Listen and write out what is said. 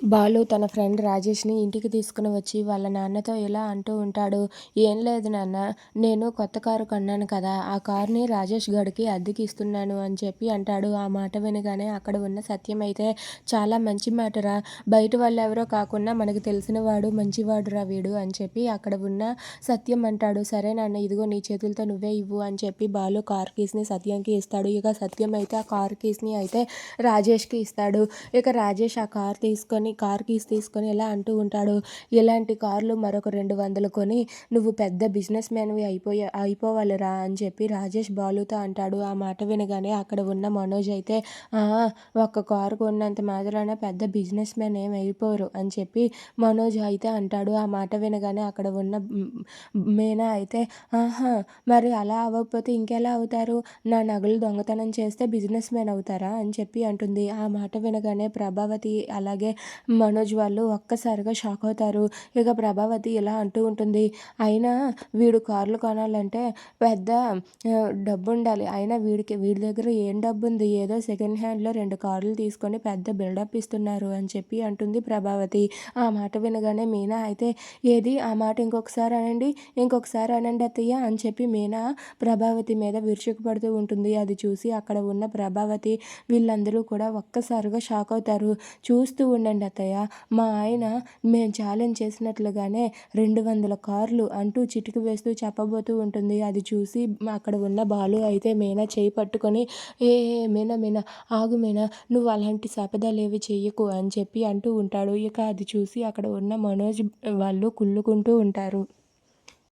బాలు తన ఫ్రెండ్ రాజేష్ని ఇంటికి తీసుకుని వచ్చి వాళ్ళ నాన్నతో ఇలా అంటూ ఉంటాడు. ఏం లేదు నాన్న నేను కొత్త కారు కొన్నాను కదా ఆ కారుని రాజేష్ గడికి అద్దెకి ఇస్తున్నాను అని చెప్పి అంటాడు. ఆ మాట వినగానే అక్కడ ఉన్న సత్యం అయితే చాలా మంచి మాటరా బయట వాళ్ళు ఎవరో కాకుండా మనకు తెలిసిన వాడు మంచివాడురా వీడు అని చెప్పి అక్కడ ఉన్న సత్యం అంటాడు. సరే నాన్న ఇదిగో నీ చేతులతో నువ్వే ఇవ్వు అని చెప్పి బాలు కార్ కీస్ని సత్యంకి ఇస్తాడు. ఇక సత్యం అయితే ఆ కార్ కీస్ని అయితే రాజేష్కి ఇస్తాడు. ఇక రాజేష్ ఆ కార్ తీసుకొని కార్ కీస్ తీసుకొని ఇలా అంటూ ఉంటాడు? ఇలాంటి కార్లు మరొక రెండు వందలు కొని నువ్వు పెద్ద బిజినెస్ మ్యాన్వి అయిపోయా అయిపోవాలిరా అని చెప్పి రాజేష్ బాలుతో అంటాడు. ఆ మాట వినగానే అక్కడ ఉన్న మనోజ్ అయితే ఒక్క కారు కొన్నంత మాత్రాన పెద్ద బిజినెస్ మ్యాన్ ఏం అయిపోరు అని చెప్పి మనోజ్ అయితే అంటాడు. ఆ మాట వినగానే అక్కడ ఉన్న మీనా అయితే ఆహా మరి అలా అవ్వకపోతే ఇంకెలా అవుతారు? నా నగలు దొంగతనం చేస్తే బిజినెస్ మ్యాన్ అవుతారా? అని చెప్పి అంటుంది. ఆ మాట వినగానే ప్రభావతి అలాగే మనోజ్ వాళ్ళు ఒక్కసారిగా షాక్ అవుతారు. ఇక ప్రభావతి ఇలా అంటూ ఉంటుంది. అయినా వీడు కార్లు కొనాలంటే పెద్ద డబ్బు ఉండాలి అయినా వీడికి వీడి దగ్గర ఏం డబ్బు ఉంది ఏదో సెకండ్ హ్యాండ్లో రెండు కార్లు తీసుకొని పెద్ద బిల్డప్ ఇస్తున్నారు అని చెప్పి అంటుంది ప్రభావతి. ఆ మాట వినగానే మీనా అయితే ఏది? ఆ మాట ఇంకొకసారి అనండి ఇంకొకసారి అనండి అత్తయ్య అని చెప్పి మీనా ప్రభావతి మీద విరుచుకుపడుతూ ఉంటుంది. అది చూసి అక్కడ ఉన్న ప్రభావతి వీళ్ళందరూ కూడా ఒక్కసారిగా షాక్ అవుతారు. చూస్తూ ఉండండి తాతయ్య మా ఆయన మేము ఛాలెంజ్ చేసినట్లుగానే రెండు వందల కార్లు అంటూ చిటికి వేస్తూ చెప్పబోతూ ఉంటుంది. అది చూసి అక్కడ ఉన్న బాలు అయితే మీనా చేయి పట్టుకొని ఏ మీనా మీనా ఆగు మీనా నువ్వు అలాంటి శపథాలు ఏవి చెయ్యకు అని చెప్పి అంటూ ఉంటాడు. ఇక అది చూసి అక్కడ ఉన్న మనోజ్ వాళ్ళు కుళ్ళుకుంటూ ఉంటారు.